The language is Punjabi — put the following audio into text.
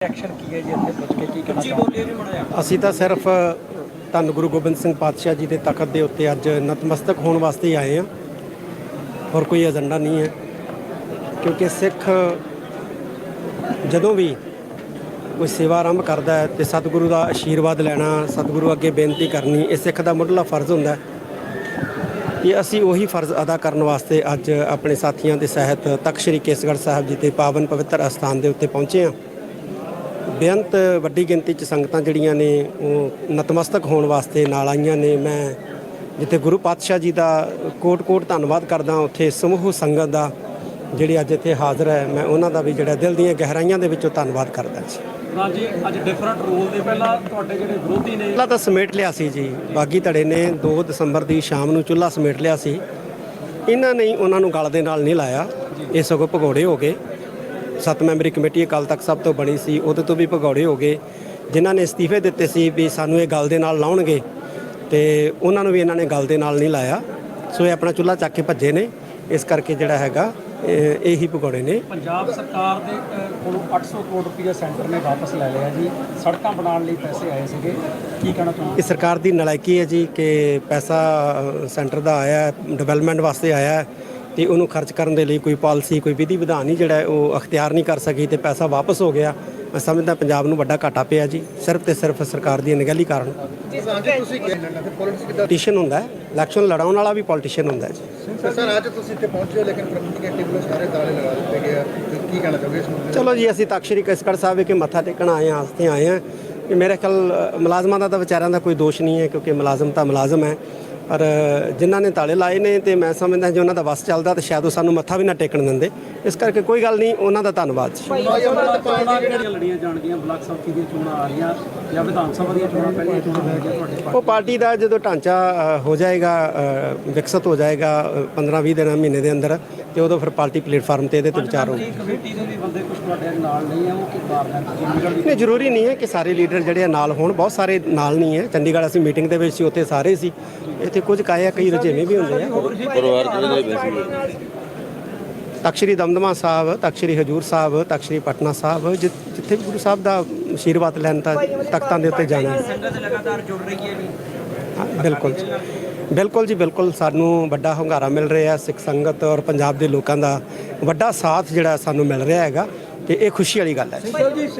ਐਕਸ਼ਨ ਕੀ ਹੈ ਜੀ ਇੱਥੇ ਪੁੱਛ ਕੇ ਕੀ ਕਹਿਣਾ ਚਾਹੁੰਦੇ ਅਸੀਂ ਤਾਂ ਸਿਰਫ ਧੰਨ ਗੁਰੂ ਗੋਬਿੰਦ ਸਿੰਘ ਪਾਤਸ਼ਾਹ ਜੀ ਦੇ ਤਖਤ ਦੇ ਉੱਤੇ ਅੱਜ ਨਤਮਸਤਕ ਹੋਣ ਵਾਸਤੇ ਹੀ ਆਏ ਹਾਂ। ਹੋਰ ਕੋਈ ਏਜੰਡਾ ਨਹੀਂ ਹੈ। ਕਿਉਂਕਿ ਸਿੱਖ ਜਦੋਂ ਵੀ ਕੋਈ ਸੇਵਾ ਆਰੰਭ ਕਰਦਾ ਹੈ ਤੇ ਸਤਿਗੁਰੂ ਦਾ ਆਸ਼ੀਰਵਾਦ ਲੈਣਾ ਸਤਿਗੁਰੂ ਅੱਗੇ ਬੇਨਤੀ ਕਰਨੀ ਇਹ ਸਿੱਖ ਦਾ ਮੁੱਢਲਾ ਫਰਜ਼ ਹੁੰਦਾ ਹੈ। ਕਿ ਅਸੀਂ ਉਹੀ ਫਰਜ਼ ਅਦਾ ਕਰਨ ਵਾਸਤੇ ਅੱਜ ਆਪਣੇ ਸਾਥੀਆਂ ਦੇ ਸਹਿਤ ਤਖਤ ਸ੍ਰੀ ਕੇਸਗੜ੍ਹ ਸਾਹਿਬ ਜੀ ਦੇ ਪਾਵਨ ਪਵਿੱਤਰ ਅਸਥਾਨ ਦੇ ਉੱਤੇ ਪਹੁੰਚੇ ਹਾਂ। ਬੇਅੰਤ ਵੱਡੀ ਗਿਣਤੀ ਚ ਸੰਗਤਾਂ ਜਿਹੜੀਆਂ ਨੇ ਉਹ ਨਤਮਸਤਕ ਹੋਣ ਵਾਸਤੇ ਨਾਲ ਆਈਆਂ ਨੇ। ਮੈਂ ਜਿੱਥੇ ਗੁਰੂ ਪਾਤਸ਼ਾਹ ਜੀ ਦਾ ਕੋਟ-ਕੋਟ ਧੰਨਵਾਦ ਕਰਦਾ ਉੱਥੇ ਸਮੂਹ ਸੰਗਤ ਦਾ ਜਿਹੜੀ ਅੱਜ ਇੱਥੇ ਹਾਜ਼ਰ ਹੈ ਮੈਂ ਉਹਨਾਂ ਦਾ ਵੀ ਜਿਹੜਾ ਦਿਲ ਦੀਆਂ ਗਹਿਰਾਈਆਂ ਦੇ ਵਿੱਚੋਂ ਧੰਨਵਾਦ ਕਰਦਾ ਜੀ। ਹਾਂ ਜੀ ਅੱਜ ਡਿਫਰੈਂਟ ਰੋਲ ਦੇ ਪਹਿਲਾਂ ਤੁਹਾਡੇ ਜਿਹੜੇ ਵਿਰੋਧੀ ਨੇ ਪਹਿਲਾਂ ਤਾਂ ਸਮੇਟ ਲਿਆ ਸੀ ਜੀ ਬਾਗੀ ਧੜੇ ਨੇ 2 ਦਸੰਬਰ ਦੀ ਸ਼ਾਮ ਨੂੰ ਚੁੱਲ੍ਹਾ ਸਮੇਟ ਲਿਆ ਸੀ। ਇਹਨਾਂ ਨੇ ਉਹਨਾਂ ਨੂੰ ਗਲ ਦੇ ਨਾਲ ਨਹੀਂ ਲਾਇਆ। ਇਹ ਸਗੋਂ ਭਗੌੜੇ ਹੋ ਗਏ। ਸੱਤ ਮੈਂਬਰੀ ਕਮੇਟੀ ਅਕਾਲ ਤੱਕ ਸਭ ਤੋਂ ਬਣੀ ਸੀ ਉਹਦੇ ਤੋਂ ਵੀ ਭਗੌੜੇ ਹੋ ਗਏ ਜਿਨ੍ਹਾਂ ਨੇ ਅਸਤੀਫੇ ਦਿੱਤੇ ਸੀ ਵੀ ਸਾਨੂੰ ਇਹ ਗਲ ਦੇ ਨਾਲ ਲਾਉਣਗੇ ਤੇ ਉਹਨਾਂ ਨੂੰ ਵੀ ਇਹਨਾਂ ਨੇ ਗਲ ਦੇ ਨਾਲ ਨਹੀਂ ਲਾਇਆ। ਸੋ ਇਹ ਆਪਣਾ ਚੁੱਲ੍ਹਾ ਚੱਕ ਕੇ ਭੱਜੇ ਨੇ ਇਸ ਕਰਕੇ ਜਿਹੜਾ ਹੈਗਾ ਇਹ ਭਗੌੜੇ ਨੇ। ਪੰਜਾਬ ਸਰਕਾਰ ਦੇ ਕੋਲੋਂ 800 ਕਰੋੜ ਰੁਪਏ ਸੈਂਟਰ ਨੇ ਵਾਪਸ ਲੈ ਲਿਆ ਜੀ। ਸੜਕਾਂ ਬਣਾਉਣ ਲਈ ਪੈਸੇ ਆਏ ਸੀਗੇ। ਕੀ ਕਹਿਣਾ ਚਾਹੁੰਦੇ ਇਹ ਸਰਕਾਰ ਦੀ ਨਲਾਇਕੀ ਹੈ ਜੀ ਕਿ ਪੈਸਾ ਸੈਂਟਰ ਦਾ ਆਇਆ ਡਿਵੈਲਪਮੈਂਟ ਵਾਸਤੇ ਆਇਆ। ਹੈ ਤੇ ਉਹਨੂੰ ਖਰਚ ਕਰਨ ਦੇ ਲਈ ਕੋਈ ਪਾਲਿਸੀ ਕੋਈ ਵਿਧੀ ਵਿਧਾਨ ਨਹੀਂ ਜਿਹੜਾ ਉਹ ਅਖਤਿਆਰ ਨਹੀਂ ਕਰ ਸਕੀ ਤੇ ਪੈਸਾ ਵਾਪਸ ਹੋ ਗਿਆ। ਮੈਂ ਸਮਝਦਾ ਪੰਜਾਬ ਨੂੰ ਵੱਡਾ ਘਾਟਾ ਪਿਆ ਜੀ। ਸਿਰਫ ਤੇ ਸਿਰਫ ਸਰਕਾਰ ਦੀ ਅਣਗਹਿਲੀ ਕਾਰਨ। ਪੋਲੀਟੀਸ਼ੀਅਨ ਹੁੰਦਾ ਹੈ। ਇਲੈਕਸ਼ਨ ਲੜਾਉਣ ਵਾਲਾ ਵੀ ਪੋਲੀਟੀਸ਼ੀਅਨ ਹੁੰਦਾ ਹੈ ਜੀ। ਸਰ ਅੱਜ ਤੁਸੀਂ ਇੱਥੇ ਪਹੁੰਚੇ ਹੋ ਲੇਕਿਨ ਪ੍ਰੈਕਟੀਕਲੀ ਵੱਲੋਂ ਸਾਰੇ ਤਾਲੇ ਲਗਾ ਦਿੱਤੇ ਗਏ ਤੇ ਕੀ ਕਹਿਣਾ ਚਾਹੋਗੇ ਇਸ ਮੁੱਦੇ ਚਲੋ ਜੀ ਅਸੀਂ ਤਖਤ ਸ੍ਰੀ ਕੇਸਗੜ੍ਹ ਸਾਹਿਬ ਵਿਖੇ ਮੱਥਾ ਟੇਕਣ ਆਏ ਹਾਂ ਹਸਤੇ ਆਏ ਹਾਂ। ਕਿ ਮੇਰੇ ਖਿਆਲ ਮੁਲਾਜ਼ਮਾਂ ਦਾ ਤਾਂ ਵਿਚਾਰਿਆਂ ਦਾ ਕੋਈ ਦੋਸ਼ ਨਹੀਂ ਹੈ ਕਿਉਂਕਿ ਮੁਲਾਜ਼ਮ ਤਾਂ ਮੁਲਾਜ਼ਮ ਹੈ। ਪਰ ਜਿਨ੍ਹਾਂ ਨੇ ਤਾਲੇ ਲਾਏ ਨੇ ਤੇ ਮੈਂ ਸਮਝਦਾ ਜੇ ਉਹਨਾਂ ਦਾ ਵਸ ਚੱਲਦਾ ਤਾਂ ਸ਼ਾਇਦ ਉਹ ਸਾਨੂੰ ਮੱਥਾ ਵੀ ਨਾ ਟੇਕਣ ਦਿੰਦੇ। ਇਸ ਕਰਕੇ ਕੋਈ ਗੱਲ ਨਹੀਂ ਉਹਨਾਂ ਦਾ ਧੰਨਵਾਦ ਜੀ। ਚੋਣਾਂ ਕਿਹੜੀਆਂ ਲੜੀਆਂ ਜਾਣਗੀਆਂ ਬਲਾਕ ਸੰਮਤੀ ਦੀਆਂ ਚੋਣਾਂ ਆ ਰਹੀਆਂ ਜਾਂ ਵਿਧਾਨ ਸਭਾ ਦੀਆਂ ਚੋਣਾਂ ਪਹਿਲੀਆਂ ਚੋਣਾਂ ਹੋ ਗਈਆਂ ਤੁਹਾਡੇ ਪਾਸ ਉਹ ਪਾਰਟੀ ਦਾ ਜਦੋਂ ਢਾਂਚਾ ਹੋ ਜਾਏਗਾ ਵਿਕਸਿਤ ਹੋ ਜਾਏਗਾ 15-20 ਦਿਨਾਂ ਮਹੀਨੇ ਦੇ ਅੰਦਰ ਤੇ ਉਦੋਂ ਫਿਰ ਪਾਰਟੀ ਪਲੇਟਫਾਰਮ ਤੇ ਇਹਦੇ ਤੇ ਵਿਚਾਰ ਹੋਊਗਾ ਕਮੇਟੀ ਦੇ ਵੀ ਬੰਦੇ ਕੁਝ ਤੁਹਾਡੇ ਨਾਲ ਨਹੀਂ ਆ ਉਹ ਕੀ ਕਾਰਨ ਨਹੀਂ ਜ਼ਰੂਰੀ ਨਹੀਂ ਹੈ ਕਿ ਸਾਰੇ ਲੀਡਰ ਜਿਹੜੇ ਆ ਨਾਲ ਹੋਣ ਬਹੁਤ ਸਾਰੇ ਨਾਲ ਨਹੀਂ ਹੈ। ਚੰਡੀਗੜ੍ਹ ਅਸੀਂ ਮੀਟਿੰਗ ਦੇ ਵਿੱਚ ਸੀ ਉੱਥੇ ਸਾਰੇ ਸੀ। ਇੱਥੇ ਕੁਝ ਕਾਏ ਆ ਕਈ ਰੁਝੇਵੇਂ ਵੀ ਹੁੰਦੇ ਆ। ਪਰਿਵਾਰ ਦੇ ਵੈਸੇ ਤਖ਼ਤ ਸ੍ਰੀ ਦਮਦਮਾ ਸਾਹਿਬ ਤਖ਼ਤ ਸ੍ਰੀ ਹਜੂਰ ਸਾਹਿਬ ਤਖ਼ਤ ਸ੍ਰੀ ਪਟਨਾ ਸਾਹਿਬ ਜਿ- ਜਿੱਥੇ ਵੀ ਗੁਰੂ ਸਾਹਿਬ ਦਾ ਆਸ਼ੀਰਵਾਦ ਲੈਣ ਤਾਂ ਤਖਤਾਂ ਦੇ ਉੱਤੇ ਜਾਣਾ ਹੈ। ਸੰਗਤ ਲਗਾਤਾਰ ਜੁੜ ਰਹੀ ਹੈ ਜੀ ਹਾਂ, ਬਿਲਕੁਲ। ਜੀ। ਬਿਲਕੁਲ ਜੀ, ਬਿਲਕੁਲ ਸਾਨੂੰ ਵੱਡਾ ਹੁੰਗਾਰਾ ਮਿਲ ਰਿਹਾ ਸਿੱਖ ਸੰਗਤ ਔਰ ਪੰਜਾਬ ਦੇ ਲੋਕਾਂ ਦਾ ਵੱਡਾ ਸਾਥ ਜਿਹੜਾ ਸਾਨੂੰ ਮਿਲ ਰਿਹਾ ਹੈਗਾ ਤੇ ਇਹ ਖੁਸ਼ੀ ਵਾਲੀ ਗੱਲ ਹੈ।